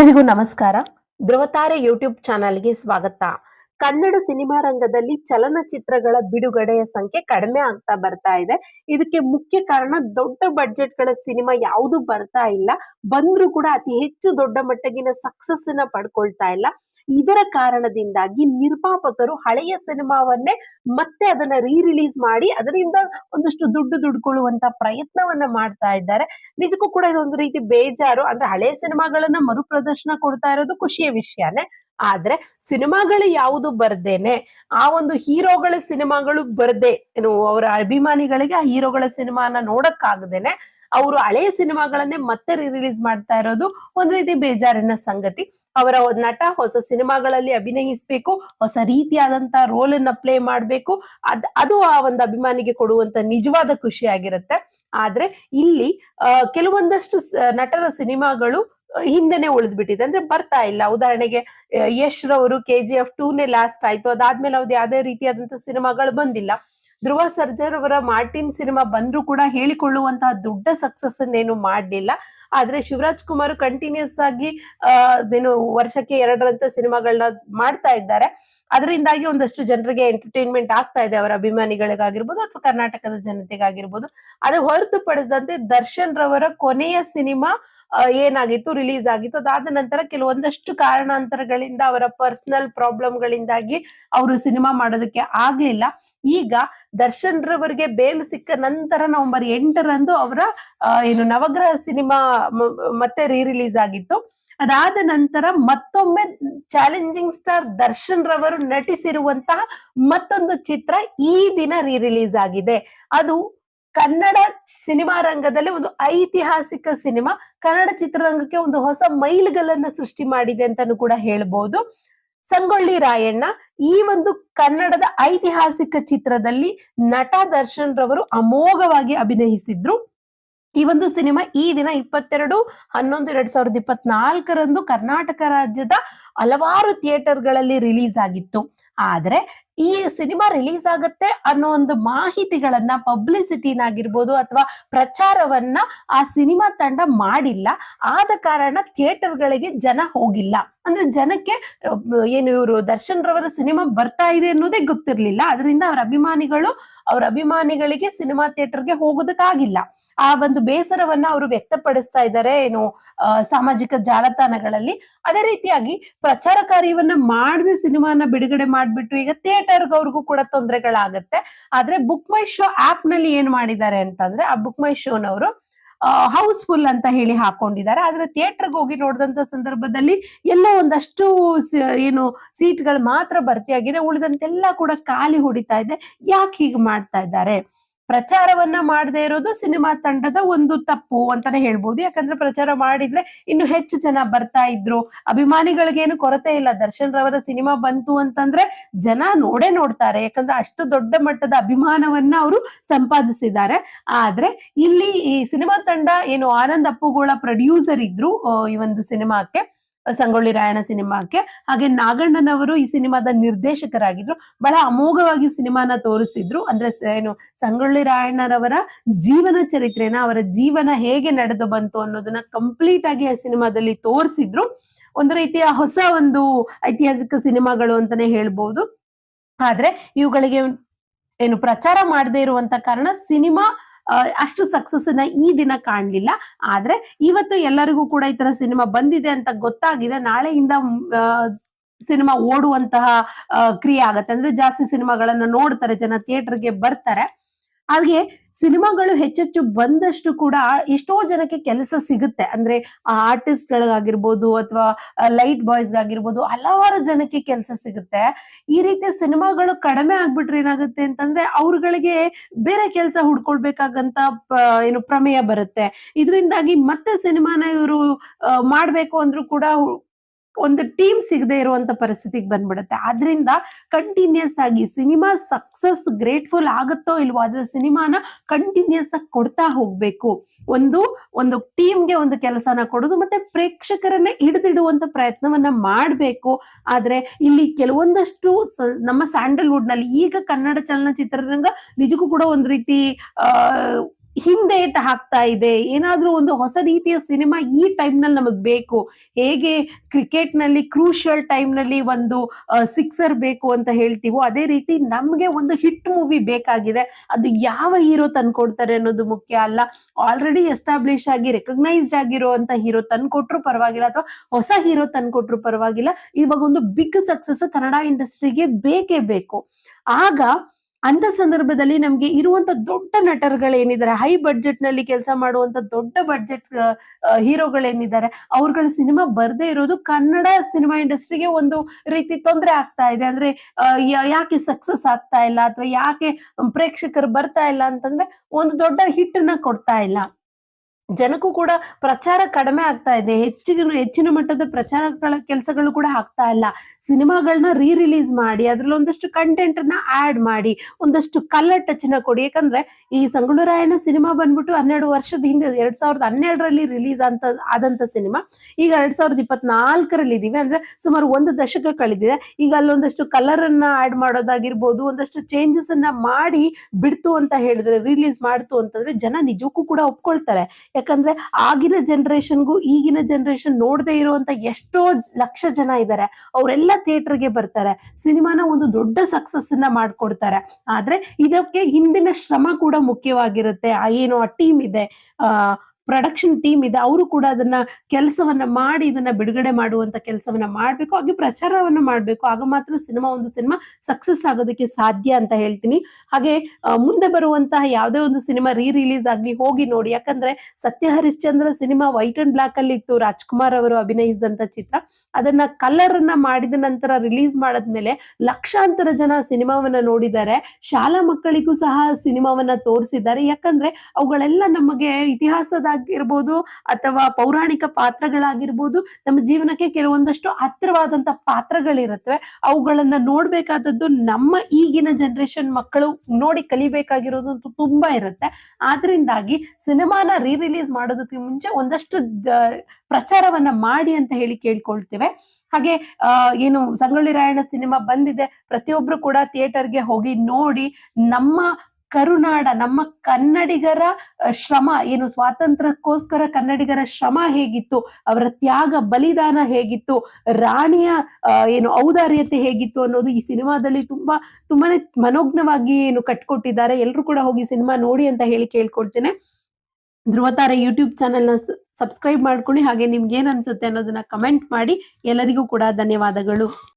ಎಲ್ಲರಿಗೂ ನಮಸ್ಕಾರ. ಧ್ರುವತಾರೆ ಯೂಟ್ಯೂಬ್ ಚಾನಲ್ಗೆ ಸ್ವಾಗತ. ಕನ್ನಡ ಸಿನಿಮಾ ರಂಗದಲ್ಲಿ ಚಲನಚಿತ್ರಗಳ ಬಿಡುಗಡೆಯ ಸಂಖ್ಯೆ ಕಡಿಮೆ ಆಗ್ತಾ ಬರ್ತಾ ಇದೆ. ಇದಕ್ಕೆ ಮುಖ್ಯ ಕಾರಣ ದೊಡ್ಡ ಬಡ್ಜೆಟ್ಗಳ ಸಿನಿಮಾ ಯಾವುದು ಬರ್ತಾ ಇಲ್ಲ. ಬಂದ್ರೂ ಕೂಡ ಅತಿ ಹೆಚ್ಚು ದೊಡ್ಡ ಮಟ್ಟಗಿನ ಸಕ್ಸಸ್ನ ಪಡ್ಕೊಳ್ತಾ ಇಲ್ಲ. ಇದರ ಕಾರಣದಿಂದಾಗಿ ನಿರ್ಮಾಪಕರು ಹಳೆಯ ಸಿನಿಮಾವನ್ನೇ ಮತ್ತೆ ಅದನ್ನ ರೀ ರಿಲೀಸ್ ಮಾಡಿ ಅದರಿಂದ ಒಂದಷ್ಟು ದುಡ್ಡು ದುಡ್ಕೊಳ್ಳುವಂತ ಪ್ರಯತ್ನವನ್ನ ಮಾಡ್ತಾ ಇದ್ದಾರೆ. ನಿಜಕ್ಕೂ ಕೂಡ ಇದೊಂದು ರೀತಿ ಬೇಜಾರು. ಅಂದ್ರೆ ಹಳೆಯ ಸಿನಿಮಾಗಳನ್ನ ಮರುಪ್ರದರ್ಶನ ಕೊಡ್ತಾ ಇರೋದು ಖುಷಿಯ ವಿಷಯನೇ. ಆದ್ರೆ ಸಿನಿಮಾಗಳು ಯಾವುದು ಬರ್ದೇನೆ, ಆ ಒಂದು ಹೀರೋಗಳ ಸಿನಿಮಾಗಳು ಬರ್ದೆ ಏನು ಅವರ ಅಭಿಮಾನಿಗಳಿಗೆ ಆ ಹೀರೋಗಳ ಸಿನಿಮಾನ ನೋಡಕ್ಕಾಗದೇನೆ ಅವರು ಹಳೆಯ ಸಿನಿಮಾಗಳನ್ನೇ ಮತ್ತೆ ರಿಲೀಸ್ ಮಾಡ್ತಾ ಇರೋದು ಒಂದ್ ರೀತಿ ಬೇಜಾರಿನ ಸಂಗತಿ. ಅವರ ನಟ ಹೊಸ ಸಿನಿಮಾಗಳಲ್ಲಿ ಅಭಿನಯಿಸ್ಬೇಕು, ಹೊಸ ರೀತಿಯಾದಂತ ರೋಲ್ ಅನ್ನ ಪ್ಲೇ ಮಾಡ್ಬೇಕು. ಅದ್, ಅದು ಆ ಒಂದು ಅಭಿಮಾನಿಗೆ ಕೊಡುವಂತ ನಿಜವಾದ ಖುಷಿ ಆಗಿರುತ್ತೆ. ಆದ್ರೆ ಇಲ್ಲಿ ಕೆಲವೊಂದಷ್ಟು ನಟರ ಸಿನಿಮಾಗಳು ಹಿಂದೆನೆ ಉಳಿದ್ಬಿಟ್ಟಿದೆ. ಅಂದ್ರೆ ಬರ್ತಾ ಇಲ್ಲ. ಉದಾಹರಣೆಗೆ ಯಶ್ ರವರು ಕೆ ಜಿ ಎಫ್ ಟೂನೇ ಲಾಸ್ಟ್ ಆಯ್ತು. ಅದಾದ್ಮೇಲೆ ಅವ್ದು ಯಾವ್ದೇ ರೀತಿಯಾದಂತ ಸಿನಿಮಾಗಳು ಬಂದಿಲ್ಲ. ಧ್ರುವ ಸರ್ಜರ್ ಅವರ ಮಾರ್ಟಿನ್ ಸಿನಿಮಾ ಬಂದ್ರು ಕೂಡ ಹೇಳಿಕೊಳ್ಳುವಂತಹ ದೊಡ್ಡ ಸಕ್ಸಸ್ ಏನು ಮಾಡಲಿಲ್ಲ. ಆದ್ರೆ ಶಿವರಾಜ್ ಕುಮಾರ್ ಕಂಟಿನ್ಯೂಸ್ ಆಗಿ ಏನು ವರ್ಷಕ್ಕೆ ಎರಡರಂತ ಸಿನಿಮಾಗಳನ್ನ ಮಾಡ್ತಾ ಇದ್ದಾರೆ. ಅದರಿಂದಾಗಿ ಒಂದಷ್ಟು ಜನರಿಗೆ ಎಂಟರ್ಟೈನ್ಮೆಂಟ್ ಆಗ್ತಾ ಇದೆ ಅವರ ಅಭಿಮಾನಿಗಳಿಗಾಗಿರ್ಬೋದು ಅಥವಾ ಕರ್ನಾಟಕದ ಜನತೆಗಾಗಿರ್ಬೋದು. ಅದು ಹೊರತುಪಡಿಸಿದಂತೆ ದರ್ಶನ್ ರವರ ಕೊನೆಯ ಸಿನಿಮಾ ಏನಾಗಿತ್ತು ರಿಲೀಸ್ ಆಗಿತ್ತು. ಅದಾದ ನಂತರ ಕೆಲವೊಂದಷ್ಟು ಕಾರಣಾಂತರಗಳಿಂದ ಅವರ ಪರ್ಸನಲ್ ಪ್ರಾಬ್ಲಮ್ಗಳಿಂದಾಗಿ ಅವರು ಸಿನಿಮಾ ಮಾಡೋದಕ್ಕೆ ಆಗ್ಲಿಲ್ಲ. ಈಗ ದರ್ಶನ್ ರವರಿಗೆ ಬೇಲ್ ಸಿಕ್ಕ ನಂತರ ನವೆಂಬರ್ ಎಂಟರಂದು ಅವರ ಏನು ನವಗ್ರಹ ಸಿನಿಮಾ ಮತ್ತೆ ರೀ ರಿಲೀಸ್ ಆಗಿತ್ತು. ಅದಾದ ನಂತರ ಮತ್ತೊಮ್ಮೆ ಚಾಲೆಂಜಿಂಗ್ ಸ್ಟಾರ್ ದರ್ಶನ್ ರವರು ನಟಿಸಿರುವಂತಹ ಮತ್ತೊಂದು ಚಿತ್ರ ಈ ದಿನ ರೀ ರಿಲೀಸ್ ಆಗಿದೆ. ಅದು ಕನ್ನಡ ಸಿನಿಮಾ ರಂಗದಲ್ಲಿ ಒಂದು ಐತಿಹಾಸಿಕ ಸಿನಿಮಾ. ಕನ್ನಡ ಚಿತ್ರರಂಗಕ್ಕೆ ಒಂದು ಹೊಸ ಮೈಲುಗಲ್ಲನ್ನ ಸೃಷ್ಟಿ ಮಾಡಿದೆ ಅಂತಾನು ಕೂಡ ಹೇಳ್ಬೋದು. ಸಂಗೊಳ್ಳಿ ರಾಯಣ್ಣ ಈ ಒಂದು ಕನ್ನಡದ ಐತಿಹಾಸಿಕ ಚಿತ್ರದಲ್ಲಿ ನಟ ದರ್ಶನ್ ರವರು ಅಮೋಘವಾಗಿ ಅಭಿನಯಿಸಿದ್ರು. ಈ ಒಂದು ಸಿನಿಮಾ ಈ ದಿನ ಇಪ್ಪತ್ತೆರಡು, ಹನ್ನೊಂದು, ಎರಡ್ ಸಾವಿರದ ಇಪ್ಪತ್ನಾಲ್ಕರಂದು ಕರ್ನಾಟಕ ರಾಜ್ಯದ ಹಲವಾರು ಥಿಯೇಟರ್ಗಳಲ್ಲಿ ರಿಲೀಸ್ ಆಗಿತ್ತು. ಆದ್ರೆ ಈ ಸಿನಿಮಾ ರಿಲೀಸ್ ಆಗತ್ತೆ ಅನ್ನೋ ಒಂದು ಮಾಹಿತಿಗಳನ್ನ ಪಬ್ಲಿಸಿಟಿನಾಗಿರ್ಬೋದು ಅಥವಾ ಪ್ರಚಾರವನ್ನ ಆ ಸಿನಿಮಾ ತಂಡ ಮಾಡಿಲ್ಲ. ಆದ ಕಾರಣ ಥಿಯೇಟರ್ಗಳಿಗೆ ಜನ ಹೋಗಿಲ್ಲ. ಅಂದ್ರೆ ಜನಕ್ಕೆ, ಏನು ಇವರು ದರ್ಶನ್ ರವರ ಸಿನಿಮಾ ಬರ್ತಾ ಇದೆ ಅನ್ನೋದೇ ಗೊತ್ತಿರ್ಲಿಲ್ಲ. ಅದರಿಂದ ಅವ್ರ ಅಭಿಮಾನಿಗಳು, ಅವ್ರ ಅಭಿಮಾನಿಗಳಿಗೆ ಸಿನಿಮಾ ಥಿಯೇಟರ್ಗೆ ಹೋಗೋದಕ್ಕಾಗಿಲ್ಲ. ಆ ಒಂದು ಬೇಸರವನ್ನ ಅವರು ವ್ಯಕ್ತಪಡಿಸ್ತಾ ಇದ್ದಾರೆ, ಏನು ಸಾಮಾಜಿಕ ಜಾಲತಾಣಗಳಲ್ಲಿ. ಅದೇ ರೀತಿಯಾಗಿ ಪ್ರಚಾರ ಕಾರ್ಯವನ್ನ ಮಾಡದೆ ಸಿನಿಮಾನ ಬಿಡುಗಡೆ ಮಾಡ್ಬಿಟ್ಟು ಈಗ ಥಿಯೇಟರ್ಗೆ ಅವ್ರಿಗೂ ಕೂಡ ತೊಂದರೆಗಳಾಗತ್ತೆ. ಆದ್ರೆ ಬುಕ್ ಮೈ ಶೋ ಆಪ್ನಲ್ಲಿ ಏನ್ ಮಾಡಿದ್ದಾರೆ ಅಂತಂದ್ರೆ, ಆ ಬುಕ್ ಮೈ ಶೋನವರು ಹೌಸ್ಫುಲ್ ಅಂತ ಹೇಳಿ ಹಾಕೊಂಡಿದ್ದಾರೆ. ಆದ್ರೆ ಥಿಯೇಟರ್ಗೆ ಹೋಗಿ ನೋಡಿದಂತ ಸಂದರ್ಭದಲ್ಲಿ ಎಲ್ಲೋ ಒಂದಷ್ಟು ಏನು ಏನು ಸೀಟ್ಗಳು ಮಾತ್ರ ಭರ್ತಿಯಾಗಿದೆ. ಉಳಿದಂತೆಲ್ಲ ಕೂಡ ಖಾಲಿ ಹೊಡಿತಾ ಇದೆ. ಯಾಕೆ ಹೀಗೆ ಮಾಡ್ತಾ ಇದ್ದಾರೆ? ಪ್ರಚಾರವನ್ನ ಮಾಡದೇ ಇರೋದು ಸಿನಿಮಾ ತಂಡದ ಒಂದು ತಪ್ಪು ಅಂತಾನೆ ಹೇಳ್ಬೋದು. ಯಾಕಂದ್ರೆ ಪ್ರಚಾರ ಮಾಡಿದ್ರೆ ಇನ್ನು ಹೆಚ್ಚು ಜನ ಬರ್ತಾ ಇದ್ರು. ಅಭಿಮಾನಿಗಳಿಗೇನು ಕೊರತೆ ಇಲ್ಲ. ದರ್ಶನ್ ರವರ ಸಿನಿಮಾ ಬಂತು ಅಂತಂದ್ರೆ ಜನ ನೋಡೇ ನೋಡ್ತಾರೆ. ಯಾಕಂದ್ರೆ ಅಷ್ಟು ದೊಡ್ಡ ಮಟ್ಟದ ಅಭಿಮಾನವನ್ನ ಅವರು ಸಂಪಾದಿಸಿದ್ದಾರೆ. ಆದ್ರೆ ಇಲ್ಲಿ ಈ ಸಿನಿಮಾ ತಂಡ ಏನು ಆನಂದ್ ಅಪ್ಪುಗೋಳ ಪ್ರೊಡ್ಯೂಸರ್ ಇದ್ರು ಈ ಒಂದು ಸಿನಿಮಾಕ್ಕೆ. ಸಂಗೊಳ್ಳಿ ರಾಯಣ್ಣ ಸಿನಿಮಾಕ್ಕೆ. ಹಾಗೆ ನಾಗಣ್ಣನವರು ಈ ಸಿನಿಮಾದ ನಿರ್ದೇಶಕರಾಗಿದ್ರು. ಬಹಳ ಅಮೋಘವಾಗಿ ಸಿನಿಮಾನ ತೋರಿಸಿದ್ರು. ಅಂದ್ರೆ ಏನು, ಸಂಗೊಳ್ಳಿ ರಾಯಣ್ಣರವರ ಜೀವನ ಚರಿತ್ರೆನ, ಅವರ ಜೀವನ ಹೇಗೆ ನಡೆದು ಬಂತು ಅನ್ನೋದನ್ನ ಕಂಪ್ಲೀಟ್ ಆಗಿ ಆ ಸಿನಿಮಾದಲ್ಲಿ ತೋರಿಸಿದ್ರು. ಒಂದು ರೀತಿಯ ಹೊಸ ಒಂದು ಐತಿಹಾಸಿಕ ಸಿನಿಮಾಗಳು ಅಂತಾನೆ ಹೇಳ್ಬೋದು. ಆದ್ರೆ ಇವುಗಳಿಗೆ ಏನು ಪ್ರಚಾರ ಮಾಡದೇ ಇರುವಂತ ಕಾರಣ ಸಿನಿಮಾ ಅಷ್ಟು ಸಕ್ಸಸ್ನ ಈ ದಿನ ಕಾಣಲಿಲ್ಲ. ಆದ್ರೆ ಇವತ್ತು ಎಲ್ಲರಿಗೂ ಕೂಡ ಈ ತರ ಸಿನಿಮಾ ಬಂದಿದೆ ಅಂತ ಗೊತ್ತಾಗಿದೆ. ನಾಳೆಯಿಂದ ಸಿನಿಮಾ ಓಡುವಂತಹ ಕ್ರಿಯೆ ಆಗತ್ತೆ. ಅಂದ್ರೆ ಜಾಸ್ತಿ ಸಿನಿಮಾಗಳನ್ನ ನೋಡ್ತಾರೆ, ಜನ ಥಿಯೇಟರ್ಗೆ ಬರ್ತಾರೆ. ಹಾಗೆ ಸಿನಿಮಾಗಳು ಹೆಚ್ಚೆಚ್ಚು ಬಂದಷ್ಟು ಕೂಡ ಎಷ್ಟೋ ಜನಕ್ಕೆ ಕೆಲಸ ಸಿಗುತ್ತೆ. ಅಂದ್ರೆ ಆರ್ಟಿಸ್ಟ್ ಗಳಿಗಾಗಿರ್ಬೋದು ಅಥವಾ ಲೈಟ್ ಬಾಯ್ಸ್ ಆಗಿರ್ಬೋದು ಹಲವಾರು ಜನಕ್ಕೆ ಕೆಲಸ ಸಿಗುತ್ತೆ. ಈ ರೀತಿ ಸಿನಿಮಾಗಳು ಕಡಿಮೆ ಆಗ್ಬಿಟ್ರೆ ಏನಾಗುತ್ತೆ ಅಂತಂದ್ರೆ ಅವ್ರುಗಳಿಗೆ ಬೇರೆ ಕೆಲಸ ಹುಡ್ಕೊಳ್ಬೇಕಾಗಂತ ಏನು ಪ್ರಮೇಯ ಬರುತ್ತೆ. ಇದರಿಂದಾಗಿ ಮತ್ತೆ ಸಿನಿಮಾನ ಇವರು ಮಾಡ್ಬೇಕು ಅಂದ್ರೂ ಕೂಡ ಒಂದು ಟೀಮ್ ಸಿಗದೆ ಇರುವಂತ ಪರಿಸ್ಥಿತಿಗೆ ಬಂದ್ಬಿಡುತ್ತೆ. ಆದ್ರಿಂದ ಕಂಟಿನ್ಯೂಸ್ ಆಗಿ ಸಿನಿಮಾ ಸಕ್ಸಸ್ ಗ್ರೇಟ್ಫುಲ್ ಆಗುತ್ತೋ ಇಲ್ವೋ ಅದ್ರ ಸಿನಿಮಾನ ಕಂಟಿನ್ಯೂಸ್ ಆಗಿ ಕೊಡ್ತಾ ಹೋಗ್ಬೇಕು. ಒಂದು ಒಂದು ಟೀಮ್ಗೆ ಒಂದು ಕೆಲಸನ ಕೊಡೋದು ಮತ್ತೆ ಪ್ರೇಕ್ಷಕರನ್ನ ಹಿಡಿದಿಡುವಂತ ಪ್ರಯತ್ನವನ್ನ ಮಾಡಬೇಕು. ಆದ್ರೆ ಇಲ್ಲಿ ಕೆಲವೊಂದಷ್ಟು ನಮ್ಮ ಸ್ಯಾಂಡಲ್ವುಡ್ನಲ್ಲಿ ಈಗ ಕನ್ನಡ ಚಲನಚಿತ್ರರಂಗ ನಿಜಕ್ಕೂ ಕೂಡ ಒಂದು ರೀತಿ ಆ ಹಿಂದೇಟ್ ಹಾಕ್ತಾ ಇದೆ. ಏನಾದ್ರೂ ಒಂದು ಹೊಸ ರೀತಿಯ ಸಿನಿಮಾ ಈ ಟೈಮ್ನಲ್ಲಿ ನಮಗ್ ಬೇಕು. ಹೇಗೆ ಕ್ರಿಕೆಟ್ನಲ್ಲಿ ಕ್ರೂಷಿಯಲ್ ಟೈಮ್ನಲ್ಲಿ ಒಂದು ಸಿಕ್ಸರ್ ಬೇಕು ಅಂತ ಹೇಳ್ತೀವೋ ಅದೇ ರೀತಿ ನಮ್ಗೆ ಒಂದು ಹಿಟ್ ಮೂವಿ ಬೇಕಾಗಿದೆ. ಅದು ಯಾವ ಹೀರೋ ತಂದ್ಕೊಡ್ತಾರೆ ಅನ್ನೋದು ಮುಖ್ಯ ಅಲ್ಲ. ಆಲ್ರೆಡಿ ಎಸ್ಟಾಬ್ಲಿಷ್ ಆಗಿ, ರೆಕಗ್ನೈಸ್ಡ್ ಆಗಿರುವಂತ ಹೀರೋ ತಂದ್ಕೊಟ್ರು ಪರವಾಗಿಲ್ಲ ಅಥವಾ ಹೊಸ ಹೀರೋ ತಂದ್ಕೊಟ್ರು ಪರವಾಗಿಲ್ಲ. ಇವಾಗ ಒಂದು ಬಿಗ್ ಸಕ್ಸಸ್ ಕನ್ನಡ ಇಂಡಸ್ಟ್ರಿಗೆ ಬೇಕೇ ಬೇಕು. ಆಗ ಅಂತ ಸಂದರ್ಭದಲ್ಲಿ ನಮ್ಗೆ ಇರುವಂತ ದೊಡ್ಡ ನಟರುಗಳೇನಿದ್ದಾರೆ ಹೈ ಬಡ್ಜೆಟ್ನಲ್ಲಿ ಕೆಲಸ ಮಾಡುವಂತ ದೊಡ್ಡ ಬಡ್ಜೆಟ್ ಹೀರೋಗಳೇನಿದ್ದಾರೆ, ಅವ್ರಗಳ ಸಿನಿಮಾ ಬರ್ದೇ ಇರೋದು ಕನ್ನಡ ಸಿನಿಮಾ ಇಂಡಸ್ಟ್ರಿಗೆ ಒಂದು ರೀತಿ ತೊಂದರೆ ಆಗ್ತಾ ಇದೆ. ಅಂದ್ರೆ ಯಾಕೆ ಸಕ್ಸಸ್ ಆಗ್ತಾ ಇಲ್ಲ? ಅಥವಾ ಯಾಕೆ ಪ್ರೇಕ್ಷಕರು ಬರ್ತಾ ಇಲ್ಲ ಅಂತಂದ್ರೆ ಒಂದು ದೊಡ್ಡ ಹಿಟ್ನ ಕೊಡ್ತಾ ಇಲ್ಲ. ಜನಕ್ಕೂ ಕೂಡ ಪ್ರಚಾರ ಕಡಿಮೆ ಆಗ್ತಾ ಇದೆ. ಹೆಚ್ಚಿನ ಹೆಚ್ಚಿನ ಮಟ್ಟದ ಪ್ರಚಾರಗಳ ಕೆಲಸಗಳು ಕೂಡ ಆಗ್ತಾ ಇಲ್ಲ. ಸಿನಿಮಾಗಳನ್ನ ರೀ ರಿಲೀಸ್ ಮಾಡಿ, ಅದ್ರಲ್ಲಿ ಒಂದಷ್ಟು ಕಂಟೆಂಟ್ನ ಆಡ್ ಮಾಡಿ, ಒಂದಷ್ಟು ಕಲರ್ ಟಚ್ನ ಕೊಡಿ. ಯಾಕಂದ್ರೆ ಈ ಸಂಗೊಳ್ಳುರಾಯಣ ಸಿನಿಮಾ ಬಂದ್ಬಿಟ್ಟು ಹನ್ನೆರಡು ವರ್ಷದ ಹಿಂದೆ, ಎರಡ್ ಸಾವಿರದ ಹನ್ನೆರಡರಲ್ಲಿ ರಿಲೀಸ್ ಅಂತ, ಆದಂತ ಸಿನಿಮಾ, ಈಗ ಎರಡ್ ಸಾವಿರದ ಇಪ್ಪತ್ನಾಲ್ಕರಲ್ಲಿ ಇದೀವಿ. ಅಂದ್ರೆ ಸುಮಾರು ಒಂದು ದಶಕ ಕಳೆದಿದೆ ಈಗ ಅಲ್ಲೊಂದಷ್ಟು ಕಲರ್ ಅನ್ನ ಆಡ್ ಮಾಡೋದಾಗಿರ್ಬೋದು, ಒಂದಷ್ಟು ಚೇಂಜಸ್ ಅನ್ನ ಮಾಡಿ ಬಿಡ್ತು ಅಂತ ಹೇಳಿದ್ರೆ ರಿಲೀಸ್ ಮಾಡ್ತು ಅಂತಂದ್ರೆ ಜನ ನಿಜಕ್ಕೂ ಕೂಡ ಒಪ್ಕೊಳ್ತಾರೆ. ಯಾಕಂದ್ರೆ ಆಗಿನ ಜನರೇಷನ್ಗೂ ಈಗಿನ ಜನರೇಷನ್ ನೋಡದೆ ಇರುವಂತ ಎಷ್ಟೋ ಲಕ್ಷ ಜನ ಇದ್ದಾರೆ ಅವರೆಲ್ಲ ಥಿಯೇಟರ್ಗೆ ಬರ್ತಾರೆ. ಸಿನಿಮಾನ ಒಂದು ದೊಡ್ಡ ಸಕ್ಸಸ್ ಅನ್ನ ಮಾಡ್ಕೊಡ್ತಾರೆ. ಆದ್ರೆ ಇದಕ್ಕೆ ಹಿಂದಿನ ಶ್ರಮ ಕೂಡ ಮುಖ್ಯವಾಗಿರುತ್ತೆ. ಆ, ಏನು ಆ ಟೀಮ್ ಇದೆ. ಆ ಪ್ರೊಡಕ್ಷನ್ ಟೀಮ್ ಇದೆ, ಅವರು ಕೂಡ ಅದನ್ನ ಕೆಲಸವನ್ನ ಮಾಡಿ, ಇದನ್ನ ಬಿಡುಗಡೆ ಮಾಡುವಂತ ಕೆಲಸವನ್ನ ಮಾಡ್ಬೇಕು, ಹಾಗೆ ಪ್ರಚಾರವನ್ನ ಮಾಡ್ಬೇಕು. ಆಗ ಮಾತ್ರ ಸಿನಿಮಾ ಒಂದು ಸಿನಿಮಾ ಸಕ್ಸಸ್ ಆಗೋದಕ್ಕೆ ಸಾಧ್ಯ ಅಂತ ಹೇಳ್ತೀನಿ. ಹಾಗೆ ಮುಂದೆ ಬರುವಂತಹ ಯಾವುದೇ ಒಂದು ಸಿನಿಮಾ ರೀ ರಿಲೀಸ್ ಆಗ್ಲಿ, ಹೋಗಿ ನೋಡಿ. ಯಾಕಂದ್ರೆ Satya Harishchandra cinema white and black ಅಲ್ಲಿ ಇತ್ತು, ರಾಜ್ಕುಮಾರ್ ಅವರು ಅಭಿನಯಿಸಿದಂತ ಚಿತ್ರ. ಅದನ್ನ ಕಲರ್ ಅನ್ನ ಮಾಡಿದ ನಂತರ ರಿಲೀಸ್ ಮಾಡದ್ಮೇಲೆ ಲಕ್ಷಾಂತರ ಜನ ಸಿನಿಮಾವನ್ನ ನೋಡಿದ್ದಾರೆ. ಶಾಲಾ ಮಕ್ಕಳಿಗೂ ಸಹ ಸಿನಿಮಾವನ್ನ ತೋರಿಸಿದ್ದಾರೆ. ಯಾಕಂದ್ರೆ ಅವುಗಳೆಲ್ಲ ನಮಗೆ ಇತಿಹಾಸದಾಗಿರ್ಬೋದು ಅಥವಾ ಪೌರಾಣಿಕ ಪಾತ್ರಗಳಾಗಿರ್ಬೋದು, ನಮ್ಮ ಜೀವನಕ್ಕೆ ಕೆಲವೊಂದಷ್ಟು ಹತ್ತಿರವಾದಂತ ಪಾತ್ರಗಳಿರುತ್ತವೆ. ಅವುಗಳನ್ನ ನೋಡ್ಬೇಕಾದದ್ದು ನಮ್ಮ ಈಗಿನ ಜನರೇಷನ್ ಮಕ್ಕಳು ನೋಡಿ ಕಲಿಬೇಕಾಗಿರೋದು ಅಂತೂ ತುಂಬಾ ಇರುತ್ತೆ. ಆದ್ರಿಂದಾಗಿ ಸಿನಿಮಾನ ರೀ ರಿಲೀಸ್ ಮಾಡೋದಕ್ಕೆ ಮುಂಚೆ ಒಂದಷ್ಟು ಪ್ರಚಾರವನ್ನ ಮಾಡಿ ಅಂತ ಹೇಳಿ ಕೇಳ್ಕೊಳ್ತೇವೆ. ಹಾಗೆ ಏನು ಸಂಗೊಳ್ಳಿ ರಾಯಣ್ಣ ಸಿನಿಮಾ ಬಂದಿದೆ, ಪ್ರತಿಯೊಬ್ರು ಕೂಡ ಥಿಯೇಟರ್ಗೆ ಹೋಗಿ ನೋಡಿ ನಮ್ಮ ಕರುನಾಡ, ನಮ್ಮ ಕನ್ನಡಿಗರ ಶ್ರಮ, ಏನು ಸ್ವಾತಂತ್ರ್ಯಕ್ಕೋಸ್ಕರ ಕನ್ನಡಿಗರ ಶ್ರಮ ಹೇಗಿತ್ತು, ಅವರ ತ್ಯಾಗ, ಬಲಿದಾನ ಹೇಗಿತ್ತು, ರಾಣಿಯ ಏನು ಔದಾರ್ಯತೆ ಹೇಗಿತ್ತು ಅನ್ನೋದು ಈ ಸಿನಿಮಾದಲ್ಲಿ ತುಂಬಾ, ತುಂಬಾನೇ ಮನೋಜ್ಞವಾಗಿ ಏನು ಕಟ್ಕೊಟ್ಟಿದ್ದಾರೆ. ಎಲ್ಲರೂ ಕೂಡ ಹೋಗಿ ಸಿನಿಮಾ ನೋಡಿ ಅಂತ ಹೇಳಿ ಕೇಳ್ಕೊಳ್ತೇನೆ. ಧ್ರುವತಾರೆ ಯೂಟ್ಯೂಬ್ ಚಾನೆಲ್ನ ಸಬ್ಸ್ಕ್ರೈಬ್ ಮಾಡ್ಕೊಳ್ಳಿ, ಹಾಗೆ ನಿಮ್ಗೆ ಏನ್ ಅನ್ಸುತ್ತೆ ಅನ್ನೋದನ್ನ ಕಮೆಂಟ್ ಮಾಡಿ. ಎಲ್ಲರಿಗೂ ಕೂಡ ಧನ್ಯವಾದಗಳು.